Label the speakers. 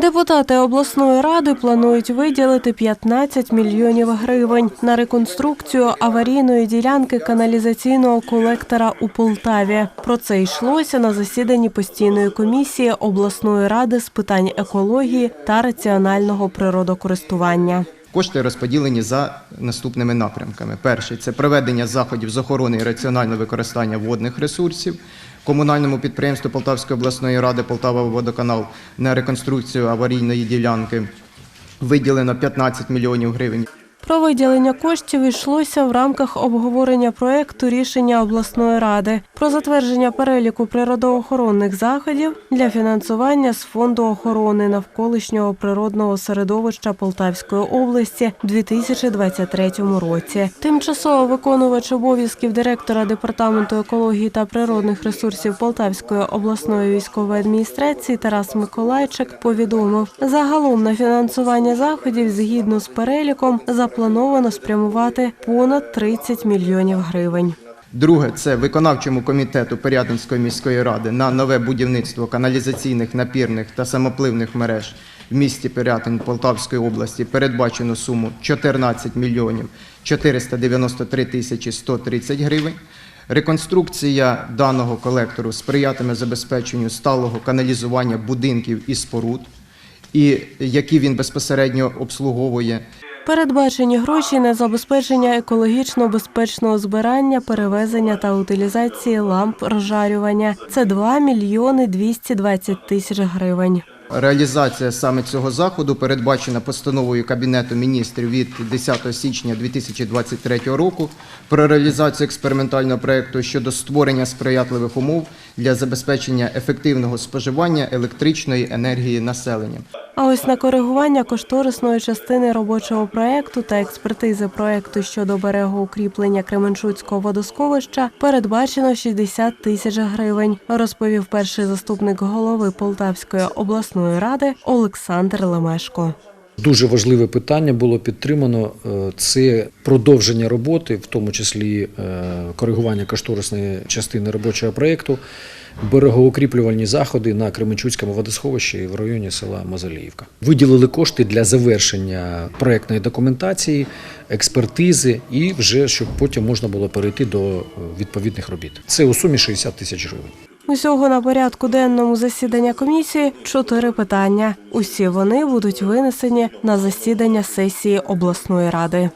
Speaker 1: Депутати обласної ради планують виділити 15 мільйонів гривень на реконструкцію аварійної ділянки каналізаційного колектора у Полтаві. Про це йшлося на засіданні постійної комісії обласної ради з питань екології та раціонального природокористування.
Speaker 2: Кошти розподілені за наступними напрямками. Перший це проведення заходів з охорони і раціонального використання водних ресурсів. Комунальному підприємству Полтавської обласної ради Полтава водоканал на реконструкцію аварійної ділянки виділено 15 мільйонів гривень.
Speaker 1: Про виділення коштів йшлося в рамках обговорення проекту рішення обласної ради про затвердження переліку природоохоронних заходів для фінансування з фонду охорони навколишнього природного середовища Полтавської області у 2023 році. Тимчасово виконувач обов'язків директора департаменту екології та природних ресурсів Полтавської обласної військової адміністрації Тарас Миколайчик повідомив, загалом на фінансування заходів згідно з переліком заплановано спрямувати понад 30 мільйонів гривень.
Speaker 2: Друге це виконавчому комітету Порядинської міської ради на нове будівництво каналізаційних напірних та самопливних мереж в місті Пирятин Полтавської області передбачено суму 14 мільйонів 493 тисячі 130 гривень. Реконструкція даного колектору сприятиме забезпеченню сталого каналізування будинків і споруд, які він безпосередньо обслуговує.
Speaker 1: Передбачені гроші на забезпечення екологічно безпечного збирання, перевезення та утилізації ламп розжарювання. Це 2 мільйони 220 тисяч гривень.
Speaker 2: Реалізація саме цього заходу передбачена постановою Кабінету міністрів від 10 січня 2023 року про реалізацію експериментального проекту щодо створення сприятливих умов для забезпечення ефективного споживання електричної енергії населенням.
Speaker 1: А ось на коригування кошторисної частини робочого проекту та експертизи проекту щодо берегоукріплення Кременчуцького водосховища передбачено 60 тисяч гривень, розповів перший заступник голови Полтавської обласної ради Олександр Лемешко.
Speaker 3: Дуже важливе питання було підтримано. е, Це продовження роботи, в тому числі е, коригування кошторисної частини робочого проєкту, берегоукріплювальні заходи на Кременчуцькому водосховищі в районі села Мазаліївка. Виділили кошти для завершення проєктної документації, експертизи і вже щоб потім можна було перейти до е, відповідних робіт. Це у сумі 60 тисяч гривень.
Speaker 1: Усього на порядку денному засідання комісії чотири питання. Усі вони будуть винесені на засідання сесії обласної ради.